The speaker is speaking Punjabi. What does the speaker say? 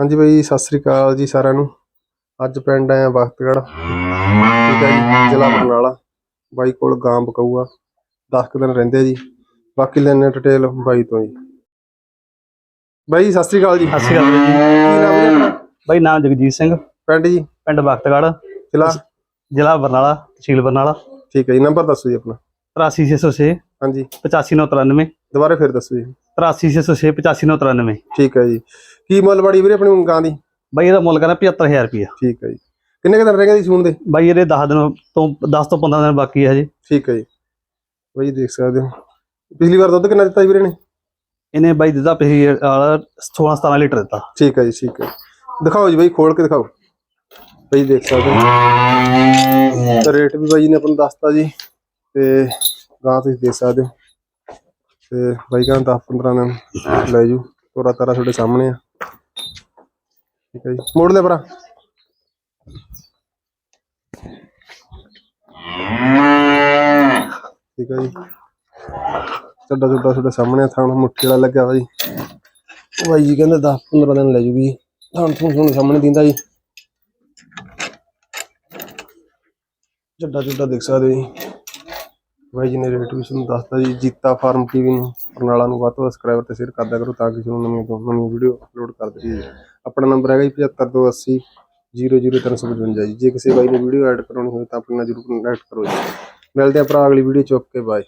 ਹਾਂਜੀ ਬਾਈ ਸਤਿ ਸ੍ਰੀ ਅਕਾਲ ਜੀ ਸਾਰਿਆਂ ਨੂੰ। ਅੱਜ ਪਿੰਡ ਆਇਆ ਬਖਤਗੜ੍ਹ। ਠੀਕ ਹੈ ਜੀ ਜ਼ਿਲ੍ਹਾ ਬਰਨਾਲਾ। ਬਾਈ ਕੋਲ ਗਾਂ ਬਕਾਊਆ। 10 ਕੁ ਦਿਨ ਰਹਿੰਦੇ ਜੀ। ਬਾਕੀ ਲੈਣੇ ਡਿਟੇਲ ਬਾਈ ਤੋਂ ਜੀ। ਬਾਈ ਸਤਿ ਸ੍ਰੀ ਅਕਾਲ ਜੀ। ਸਤਿ ਸ਼੍ਰੀ ਅਕਾਲ ਜੀ। ਕੀ ਨਾਮ ਹੈ ਆਪਣਾ? ਬਾਈ ਨਾਮ ਜਗਜੀਤ ਸਿੰਘ। ਪਿੰਡ ਜੀ? ਪਿੰਡ ਬਖਤਗੜ੍ਹ। ਜ਼ਿਲ੍ਹਾ? ਜ਼ਿਲ੍ਹਾ ਬਰਨਾਲਾ ਤਹਿਸੀਲ ਬਰਨਾਲਾ। ਠੀਕ ਹੈ ਜੀ ਨੰਬਰ ਦੱਸੋ ਜੀ ਆਪਣਾ। 83606 ਹਾਂਜੀ। 85993 ਦੁਬਾਰਾ ਫਿਰ ਦੱਸੋ ਜੀ। 83606 85993 ਠੀਕ ਹੈ ਜੀ। ਕੀ ਮੁੱਲ ਬੜੀ ਵੀਰੇ ਆਪਣੀ ਗਾਂ ਦੀ? ਬਾਈ ਇਹਦਾ ਮੁੱਲ ਕਹਿੰਦਾ 75000 ਰੁਪਇਆ। ਠੀਕ ਹੈ ਜੀ। ਕਿੰਨੇ ਕੁ ਦਿਨ ਰਹਿ ਗਏ ਜੀ ਸੂਣ ਦੇ? ਬਾਈ ਇਹਦੇ 10 ਦਿਨ ਤੋਂ 10 ਤੋਂ 15 ਦਿਨ ਬਾਕੀ ਹੈ ਜੀ ਠੀਕ ਹੈ ਜੀ। ਬਾਈ ਦੇਖ ਸਕਦੇ ਹੋ। ਪਿਛਲੀ ਵਾਰ ਦੁੱਧ ਕਿੰਨਾ ਦਿੱਤਾ ਜੀ ਵੀਰੇ ਨੇ ਇਹਨੇ ਬਾਈ ਦਿੱਤਾ ਪਿਛਲੀ ਵਾਲਾ 16 17 ਲੀਟਰ ਦਿੱਤਾ। ਠੀਕ ਹੈ ਜੀ ਠੀਕ ਹੈ। ਦਿਖਾਓ ਜੀ ਬਾਈ ਖੋਲ ਕੇ ਦਿਖਾਓ। ਬਾਈ ਦੇਖ ਸਕਦੇ ਹੋ। ਰੇਟ ਵੀ ਬਾਈ ਨੇ ਆਪਾਂ ਨੂੰ ਦੱਸਤਾ ਜੀ। ਤੇ ਗਾਂ ਤੁਸੀਂ ਦੇਖ ਸਕਦੇ ਹੋ। ਤੇ ਬਾਈ ਕਹਿੰਦਾ 10 15 ਦਿਨ ਲੈ ਜੂ। ਤੋਰਾ ਤਾਰਾ ਤੁਹਾਡੇ ਸਾਹਮਣੇ ਆ। ਠੀਕ ਹੈ ਜੀ। ਮੋੜ ਲੈ ਭਰਾ। ਠੀਕ ਹੈ ਜੀ। ਚੱਡਾ ਚੱਡਾ ਤੁਹਾਡੇ ਸਾਹਮਣੇ ਆ, ਥਾਣ ਮੁੱਠੀ ਵਾਲਾ ਲੱਗਿਆ ਵਾ ਜੀ। ਬਾਈ ਜੀ ਕਹਿੰਦੇ 10 15 ਦਿਨ ਲੈ ਜੂਗੀ। ਥਾਣ ਥੂਣ ਤੁਹਾਨੂੰ ਸਾਹਮਣੇ ਦਿੰਦਾ ਜੀ। ਚੱਡਾ ਚੱਡਾ ਦੇਖ ਸਕਦੇ ਹੋ ਜੀ। ਬਾਈ ਜੀ ਨੇ ਰੇਟ ਵੀ ਤੁਹਾਨੂੰ ਦੱਸਤਾ ਜੀ ਜੀਤਾ ਫਾਰਮ ਟੀਵੀ ਨੂੰ ਬਰਨਾਲਾ ਨੂੰ ਵੱਧ ਤੋਂ ਵੱਧ ਸਬਸਕ੍ਰਾਈਬਰ ਤੇ ਸ਼ੇਅਰ ਕਰਦਿਆ ਕਰੋ ਤਾਂ ਕਿ ਤੁਹਾਨੂੰ ਨਵੀਆਂ ਤੋਂ ਨਵੀਆਂ ਵੀਡੀਓ ਅਪਲੋਡ ਕਰਦੇ ਰਹੀਏ ਆਪਣਾ ਨੰਬਰ ਹੈਗਾ ਜੀ 7580 00355 ਜੀ। ਜੇ ਕਿਸੇ ਬਾਈ ਨੇ ਵੀਡੀਓ ਐਡ ਕਰਾਉਣੀ ਹੋਵੇ ਤਾਂ ਆਪਣੇ ਜਰੂਰ ਕੰਟੈਕਟ ਕਰੋ ਜੀ। ਮਿਲਦੇ ਆ ਭਰਾ ਅਗਲੀ ਵੀਡੀਓ ਚੁੱਕ ਕੇ ਬਾਏ।